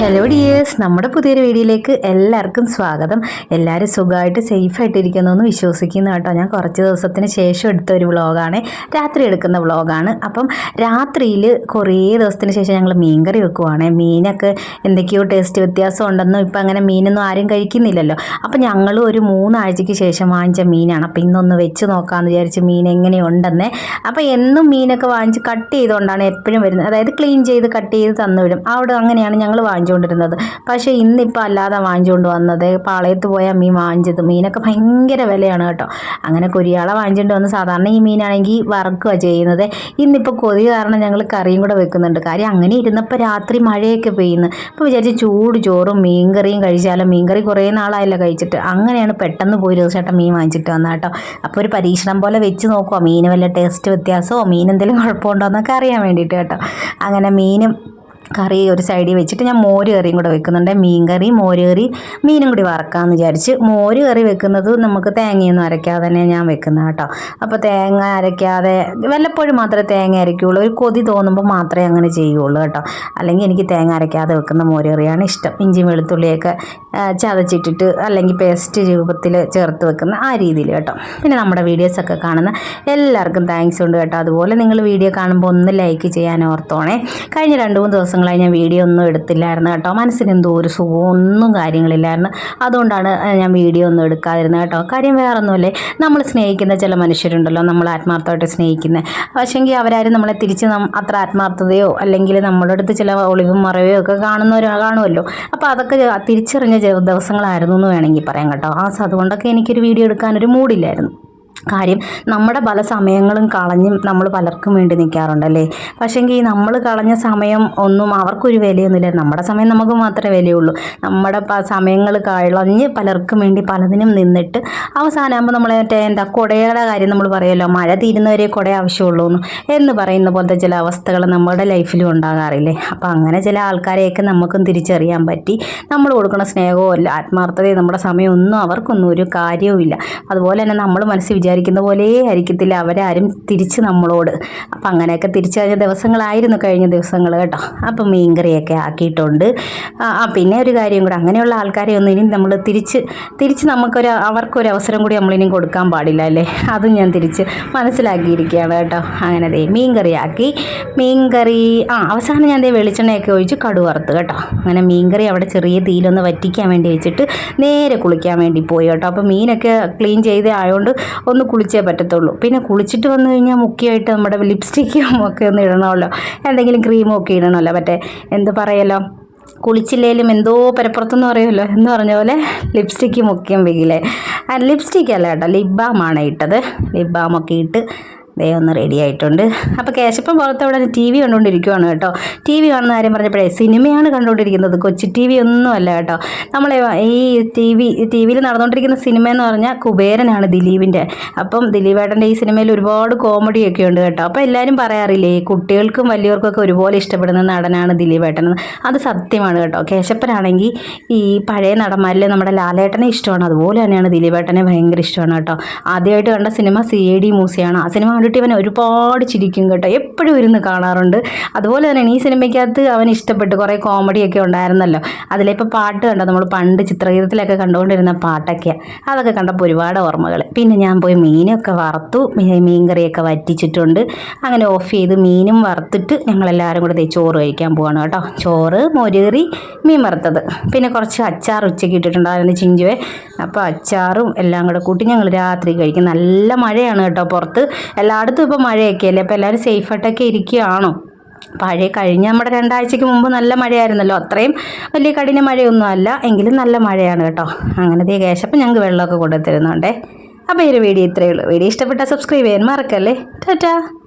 Hello dears നമ്മുടെ പുതിയൊരു വീഡിയോയിലേക്ക് എല്ലാവർക്കും സ്വാഗതം. എല്ലാവരും സുഖമായിട്ട് സേഫായിട്ട് ഇരിക്കുന്നു എന്ന് വിശ്വസിക്കുന്നു കേട്ടോ. ഞാൻ കുറച്ച് ദിവസത്തിന് ശേഷം എടുത്ത ഒരു വ്ളോഗാണ്. രാത്രി എടുക്കുന്ന വ്ളോഗാണ്. അപ്പം രാത്രിയിൽ കുറേ ദിവസത്തിന് ശേഷം ഞങ്ങൾ മീൻകറി വെക്കുവാണ്. മീനൊക്കെ എന്തൊക്കെയോ ടേസ്റ്റ് വ്യത്യാസം ഉണ്ടെന്നും ഇപ്പം അങ്ങനെ മീനൊന്നും ആരും കഴിക്കുന്നില്ലല്ലോ. അപ്പം ഞങ്ങൾ ഒരു മൂന്നാഴ്ചയ്ക്ക് ശേഷം വാങ്ങിച്ച മീനാണ്. അപ്പം ഇന്നൊന്ന് വെച്ച് നോക്കാമെന്ന് വിചാരിച്ച് മീൻ എങ്ങനെയുണ്ടെന്നേ. അപ്പം എന്നും മീനൊക്കെ വാങ്ങിച്ച് കട്ട് ചെയ്തുകൊണ്ടാണ് എപ്പോഴും വരുന്നത്. അതായത് ക്ലീൻ ചെയ്ത് കട്ട് ചെയ്ത് തന്നു തന്നുവിടും. അവിടെ അങ്ങനെയാണ് ഞങ്ങൾ വാങ്ങിച്ചുകൊണ്ടിരുന്നത്. പക്ഷേ ഇന്നിപ്പോൾ അല്ലാതെ വാങ്ങിച്ചുകൊണ്ട് വന്നത് പാളയത്ത് പോയ മീൻ വാങ്ങിച്ചത്. മീനൊക്കെ ഭയങ്കര വിലയാണ് കേട്ടോ. അങ്ങനെ കൊരിയാള വാങ്ങിച്ചുകൊണ്ട് വന്ന് സാധാരണ ഈ മീനാണെങ്കിൽ വറക്കുക ചെയ്യുന്നത്. ഇന്നിപ്പോൾ കൊതി കാരണം ഞങ്ങൾ കറിയും കൂടെ വെക്കുന്നുണ്ട്. കാര്യം അങ്ങനെ ഇരുന്നപ്പോൾ രാത്രി മഴയൊക്കെ പെയ്യുന്നു. അപ്പോൾ വിചാരിച്ച് ചൂട് ചോറും മീൻകറിയും കഴിച്ചാലും? മീൻകറി കുറേ നാളായല്ലോ കഴിച്ചിട്ട്. അങ്ങനെയാണ് പെട്ടെന്ന് പോയി ചേട്ടൻ മീൻ വാങ്ങിച്ചിട്ട് വന്നത് കേട്ടോ. അപ്പോൾ ഒരു പരീക്ഷണം പോലെ വെച്ച് നോക്കുക മീൻ വല്ല ടേസ്റ്റ് വ്യത്യാസമോ? മീൻ എന്തെങ്കിലും കുഴപ്പമുണ്ടോ എന്നൊക്കെ അറിയാൻ വേണ്ടിയിട്ട് കേട്ടോ. അങ്ങനെ മീനും കറി ഒരു സൈഡിൽ വെച്ചിട്ട് ഞാൻ മോര് കറിയും കൂടെ വെക്കുന്നുണ്ട്. മീൻ കറി മോര് കറി മീനും കൂടി വറക്കാമെന്ന് വിചാരിച്ച് മോര് കറി വെക്കുന്നത് നമുക്ക് തേങ്ങയൊന്നും അരയ്ക്കാതെ തന്നെ ഞാൻ വെക്കുന്നത് കേട്ടോ. അപ്പോൾ തേങ്ങ അരയ്ക്കാതെ വല്ലപ്പോഴും മാത്രമേ തേങ്ങ അരയ്ക്കുള്ളൂ. ഒരു കൊതി തോന്നുമ്പോൾ മാത്രമേ അങ്ങനെ ചെയ്യുള്ളൂ കേട്ടോ. അല്ലെങ്കിൽ എനിക്ക് തേങ്ങ അരയ്ക്കാതെ വെക്കുന്ന മോര് കറിയാണ് ഇഷ്ടം. ഇഞ്ചി വെളുത്തുള്ളിയൊക്കെ ചതച്ചിട്ടിട്ട് അല്ലെങ്കിൽ പേസ്റ്റ് രൂപത്തിൽ ചേർത്ത് വെക്കുന്ന ആ രീതിയിൽ കേട്ടോ. പിന്നെ നമ്മുടെ വീഡിയോസൊക്കെ കാണുന്ന എല്ലാവർക്കും താങ്ക്സ് ഉണ്ട് കേട്ടോ. അതുപോലെ നിങ്ങൾ വീഡിയോ കാണുമ്പോൾ ഒന്ന് ലൈക്ക് ചെയ്യാൻ ഓർത്തോണേ. കഴിഞ്ഞ രണ്ട് മൂന്ന് ദിവസങ്ങളായി ഞാൻ വീഡിയോ ഒന്നും എടുത്തില്ലായിരുന്നു കേട്ടോ. മനസ്സിന് എന്തോ ഒരു സുഖവും ഒന്നും കാര്യങ്ങളില്ലായിരുന്നു. അതുകൊണ്ടാണ് ഞാൻ വീഡിയോ ഒന്നും എടുക്കാതിരുന്നത് കേട്ടോ. കാര്യം വേറൊന്നുമല്ലേ? നമ്മൾ സ്നേഹിക്കുന്ന ചില മനുഷ്യരുണ്ടല്ലോ. നമ്മൾ ആത്മാർത്ഥമായിട്ട് സ്നേഹിക്കുന്നത് പക്ഷേങ്കിൽ അവരാരും നമ്മളെ തിരിച്ച് അത്ര ആത്മാർത്ഥതയോ അല്ലെങ്കിൽ നമ്മളുടെ അടുത്ത് ചില ഒളിവും മറവയോ ഒക്കെ കാണുന്നവരോ കാണുമല്ലോ. അപ്പോൾ അതൊക്കെ തിരിച്ചറിഞ്ഞ ദിവസങ്ങളായിരുന്നു എന്ന് വേണമെങ്കിൽ പറയാം കേട്ടോ. ആ അതുകൊണ്ടൊക്കെ എനിക്കൊരു വീഡിയോ എടുക്കാനൊരു മൂഡില്ലായിരുന്നു കാര്യം നമ്മുടെ പല സമയങ്ങളും കളഞ്ഞും നമ്മൾ പലർക്കും വേണ്ടി നിൽക്കാറുണ്ടല്ലേ പക്ഷേങ്കിൽ നമ്മൾ കളഞ്ഞ സമയം ഒന്നും അവർക്കൊരു വിലയൊന്നുമില്ല. നമ്മുടെ സമയം നമുക്ക് മാത്രമേ വിലയുള്ളൂ. നമ്മുടെ സമയങ്ങൾ കളഞ്ഞ് പലർക്കും വേണ്ടി പലതിനും നിന്നിട്ട് അവസാനമാകുമ്പോൾ നമ്മൾ മറ്റേ എന്താ കുടയുടെ കാര്യം നമ്മൾ പറയുമല്ലോ. മഴ തീരുന്നവരെ കുട ആവശ്യമുള്ളൂ എന്ന് പറയുന്ന പോലത്തെ ചില അവസ്ഥകൾ നമ്മുടെ ലൈഫിലും ഉണ്ടാകാറില്ലേ? അപ്പോൾ അങ്ങനെ ചില ആൾക്കാരെയൊക്കെ നമുക്കും തിരിച്ചറിയാൻ പറ്റി. നമ്മൾ കൊടുക്കുന്ന സ്നേഹവും ആത്മാർത്ഥതയും നമ്മുടെ സമയമൊന്നും അവർക്കൊന്നും ഒരു കാര്യവുമില്ല. അതുപോലെ തന്നെ നമ്മൾ മനസ്സിൽ വിചാരിക്കുന്ന പോലെ ആയിരിക്കത്തില്ല. അവരാരും തിരിച്ച് നമ്മളോട്. അപ്പം അങ്ങനെയൊക്കെ തിരിച്ചു കഴിഞ്ഞ ദിവസങ്ങളായിരുന്നു കഴിഞ്ഞ ദിവസങ്ങൾ കേട്ടോ. അപ്പം മീൻകറിയൊക്കെ ആക്കിയിട്ടുണ്ട്. ആ പിന്നെ ഒരു കാര്യം കൂടെ. അങ്ങനെയുള്ള ആൾക്കാരെ ഒന്നും ഇനി നമ്മൾ തിരിച്ച് തിരിച്ച് നമുക്കൊരു അവർക്കൊരു അവസരം കൂടി നമ്മളിനി കൊടുക്കാൻ പാടില്ല അല്ലേ? അതും ഞാൻ തിരിച്ച് മനസ്സിലാക്കിയിരിക്കുകയാണ് കേട്ടോ. അങ്ങനെ ദേ മീൻകറിയാക്കി മീൻകറി ആ അവസാനം ഞാൻ ദേ വെളിച്ചെണ്ണയൊക്കെ ഒഴിച്ച് കടു വറുത്ത് കേട്ടോ. അങ്ങനെ മീൻകറി അവിടെ ചെറിയ തീയിലൊന്ന് വറ്റിക്കാൻ വേണ്ടി വെച്ചിട്ട് നേരെ കുളിക്കാൻ വേണ്ടി പോയി കേട്ടോ. അപ്പോൾ മീനൊക്കെ ക്ലീൻ ചെയ്ത് ആയതുകൊണ്ട് ഒന്ന് കുളിച്ചേ പറ്റത്തുള്ളൂ. പിന്നെ കുളിച്ചിട്ട് വന്നു കഴിഞ്ഞാൽ മുഖ്യമായിട്ട് നമ്മുടെ ലിപ്സ്റ്റിക്കും ഒക്കെ ഒന്ന് ഇടണമല്ലോ. എന്തെങ്കിലും ക്രീമും ഒക്കെ ഇടണമല്ലോ. മറ്റേ എന്ത് പറയല്ലോ? കുളിച്ചില്ലേലും എന്തോ പരപ്പുറത്തെന്ന് പറയുമല്ലോ എന്ന് പറഞ്ഞ പോലെ ലിപ്സ്റ്റിക്ക് മുഖ്യം വെയിലേ ലിപ്സ്റ്റിക്ക് ലിപ്സ്റ്റിക് അല്ല കേട്ടോ ലിപ് ബാമാണ് ഇട്ടത്. ലിപ് ബാമൊക്കെ ഇട്ട് ദേ ഒന്ന് റെഡി ആയിട്ടുണ്ട്. അപ്പോൾ കേശപ്പം പുറത്തവിടെ ടി വി കണ്ടുകൊണ്ടിരിക്കുവാണ് കേട്ടോ. ടി വി കാണുന്ന കാര്യം പറഞ്ഞപ്പോഴേ സിനിമയാണ് കണ്ടുകൊണ്ടിരിക്കുന്നത്. കൊച്ചി ടി വി ഒന്നുമല്ല കേട്ടോ. നമ്മളെ ഈ ടി വി ടി വിയിൽ നടന്നുകൊണ്ടിരിക്കുന്ന സിനിമ എന്ന് പറഞ്ഞാൽ കുബേരനാണ് ദിലീപിന്റെ അപ്പം ദിലീപേട്ടന്റെ ഈ സിനിമയിൽ ഒരുപാട് കോമഡിയൊക്കെ ഉണ്ട് കേട്ടോ. അപ്പോൾ എല്ലാവരും പറയാറില്ലേ കുട്ടികൾക്കും വലിയവർക്കൊക്കെ ഒരുപോലെ ഇഷ്ടപ്പെടുന്ന നടനാണ് ദിലീപേട്ടൻ. അത് സത്യമാണ് കേട്ടോ. കേശപ്പനാണെങ്കിൽ ഈ പഴയ നടന്മാരിൽ നമ്മുടെ ലാലേട്ടനെ ഇഷ്ടമാണ്. അതുപോലെ തന്നെയാണ് ദിലീപേട്ടനെ ഭയങ്കര ഇഷ്ടമാണ് കേട്ടോ. ആദ്യമായിട്ട് കണ്ട സിനിമ സി എ ഡി മൂസിയാണ് ആ സിനിമ കണ്ടിട്ട് ഇവൻ ഒരുപാട് ചിരിക്കും കേട്ടോ. എപ്പോഴും ഇരുന്ന് കാണാറുണ്ട്. അതുപോലെ തന്നെ ഈ സിനിമയ്ക്കകത്ത് അവൻ ഇഷ്ടപ്പെട്ട് കുറേ കോമഡിയൊക്കെ ഉണ്ടായിരുന്നല്ലോ. അതിലിപ്പോൾ പാട്ട് കണ്ടോ? നമ്മൾ പണ്ട് ചിത്രഗീതത്തിലൊക്കെ കണ്ടുകൊണ്ടിരുന്ന പാട്ടൊക്കെയാണ് അതൊക്കെ കണ്ടപ്പോൾ ഒരുപാട് ഓർമ്മകൾ. പിന്നെ ഞാൻ പോയി മീനൊക്കെ വറുത്തു. മീൻ മീൻകറിയൊക്കെ വറ്റിച്ചിട്ടുണ്ട്. അങ്ങനെ ഓഫ് ചെയ്ത് മീനും വറുത്തിട്ട് ഞങ്ങളെല്ലാവരും കൂടെ ചോറ് കഴിക്കാൻ പോവാണ് കേട്ടോ. ചോറ് മോരുകറി മീൻ വറുത്തത്. പിന്നെ കുറച്ച് അച്ചാർ ഉച്ചയ്ക്ക് ഇട്ടിട്ടുണ്ടായിരുന്നു ചിഞ്ചുവെ. അപ്പോൾ അച്ചാറും എല്ലാം കൂടെ കൂട്ടി ഞങ്ങൾ രാത്രി കഴിക്കും. നല്ല മഴയാണ് കേട്ടോ പുറത്ത്. എല്ലായിടത്തും ഇപ്പോൾ മഴയൊക്കെ അല്ലേ അപ്പോൾ എല്ലാവരും സേഫായിട്ടൊക്കെ ഇരിക്കുകയാണോ? പഴയ കഴിഞ്ഞ നമ്മുടെ രണ്ടാഴ്ചയ്ക്ക് മുമ്പ് നല്ല മഴയായിരുന്നല്ലോ. അത്രയും വലിയ കഠിന മഴയൊന്നും അല്ല. എങ്കിലും നല്ല മഴയാണ് കേട്ടോ. അങ്ങനെ ദേ കേശപ്പം ഞങ്ങൾക്ക് വെള്ളമൊക്കെ കൊണ്ടുത്തരുന്നുണ്ടേ. അപ്പോൾ ഈ ഒരു വീഡിയോ ഇത്രയേ ഉള്ളൂ. വീഡിയോ ഇഷ്ടപ്പെട്ടാൽ സബ്സ്ക്രൈബ് ചെയ്യാൻ മറക്കല്ലേ? ടാറ്റാ.